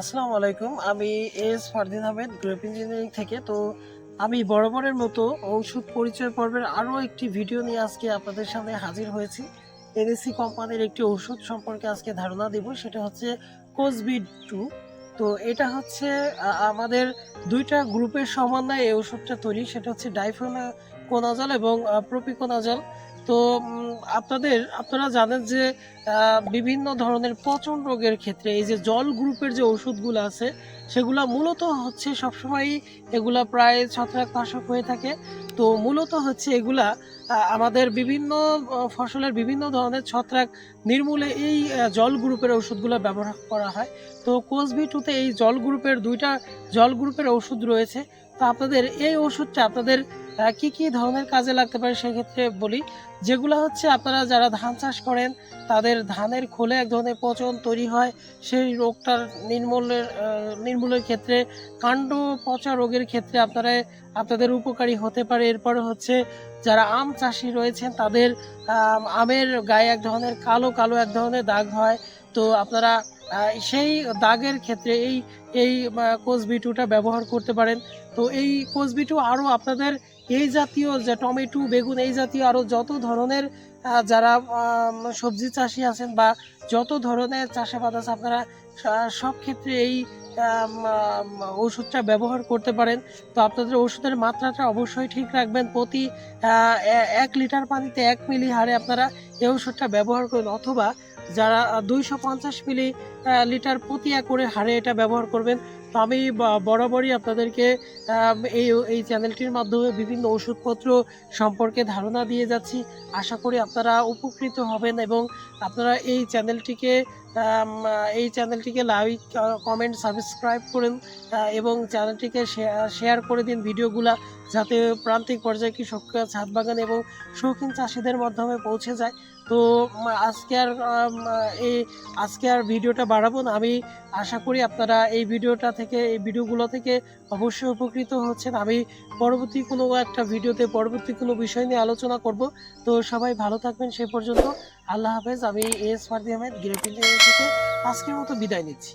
আসসালামু আলাইকুম। আমি S Fardin Ahmed, group engineering থেকে। তো আমি বরাবরের মতো ঔষধ পরিচয় পর্বের আরও একটি ভিডিও নিয়ে আজকে আপনাদের সামনে হাজির হয়েছি। এনএসসি কোম্পানির একটি ওষুধ সম্পর্কে আজকে ধারণা দিব, সেটা হচ্ছে কোসবিড টু। তো এটা হচ্ছে আমাদের দুইটা গ্রুপের সমন্বয়ে এই ওষুধটা তৈরি। সেটা হচ্ছে ডাইফোনা কোনাজল এবং প্রোপিকোনাজল। তো আপনাদের, আপনারা জানেন যে বিভিন্ন ধরনের পচন রোগের ক্ষেত্রে এই যে জল গ্রুপের যে ওষুধগুলো আছে, সেগুলা মূলত হচ্ছে সবসময়ই এগুলা প্রায় ছত্রাকনাশক হয়ে থাকে। তো মূলত হচ্ছে এগুলা আমাদের বিভিন্ন ফসলের বিভিন্ন ধরনের ছত্রাক নির্মূলে এই জল গ্রুপের ওষুধগুলো ব্যবহার করা হয়। তো কোসবি টুতে এই জল গ্রুপের দুইটা জল গ্রুপের ওষুধ রয়েছে। তো আপনাদের এই ওষুধটা আপনাদের কি কি ধরনের কাজে লাগতে পারে সেক্ষেত্রে বলি। যেগুলো হচ্ছে আপনারা যারা ধান চাষ করেন, তাদের ধানের খোলে এক ধরনের পচন তৈরি হয়। সেই রোগটার নির্মূলের নির্মূলের ক্ষেত্রে, কাণ্ড পচা রোগের ক্ষেত্রে আপনারা, আপনাদের উপকারী হতে পারে। এরপরে হচ্ছে যারা আম চাষি রয়েছেন, তাদের আমের গায়ে এক ধরনের কালো কালো এক ধরনের দাগ হয়। তো আপনারা সেই দাগের ক্ষেত্রে এই এই কোসবিটুটা ব্যবহার করতে পারেন। তো এই কোসবিটু আরও আপনাদের এই জাতীয় যে টমেটো, বেগুন, এই জাতীয় আরও যত ধরনের যারা সবজি চাষি আছেন বা যত ধরনের চাষাবাদ আছে, আপনারা সব ক্ষেত্রে এই ওষুধটা ব্যবহার করতে পারেন। তো আপনাদের ওষুধের মাত্রাটা অবশ্যই ঠিক রাখবেন। প্রতি এক লিটার পানিতে এক মিলি হারে আপনারা এই ওষুধটা ব্যবহার করুন, অথবা যারা দুইশো পঞ্চাশ মিলি লিটার প্রতি একরে হারে এটা ব্যবহার করবেন। তো আমি বরাবরই আপনাদেরকে এই এই চ্যানেলটির মাধ্যমে বিভিন্ন ওষুধপত্র সম্পর্কে ধারণা দিয়ে যাচ্ছি। আশা করি আপনারা উপকৃত হবেন এবং আপনারা এই চ্যানেলটিকে এই চ্যানেলটিকে লাইক কমেন্ট সাবস্ক্রাইব করেন এবং চ্যানেলটিকে শেয়ার করে দিন ভিডিওগুলা, যাতে প্রান্তিক পর্যায়ে কৃষক ছাদ বাগান এবং শৌখিন চাষিদের মাধ্যমে পৌঁছে যায়। তো আজকে আর এই, আজকে আর ভিডিওটা বাড়াবো না। আমি আশা করি আপনারা এই ভিডিওটা থেকে, এই ভিডিওগুলো থেকে অবশ্যই উপকৃত হচ্ছেন। আমি পরবর্তী কোনো একটা ভিডিওতে পরবর্তী কোনো বিষয় নিয়ে আলোচনা করব। তো সবাই ভালো থাকবেন, সে পর্যন্ত। আল্লাহ হাফেজ। আমি এস ফারদি আহমেদ গ্রেপিন থেকে আজকের মতো বিদায় নিচ্ছি।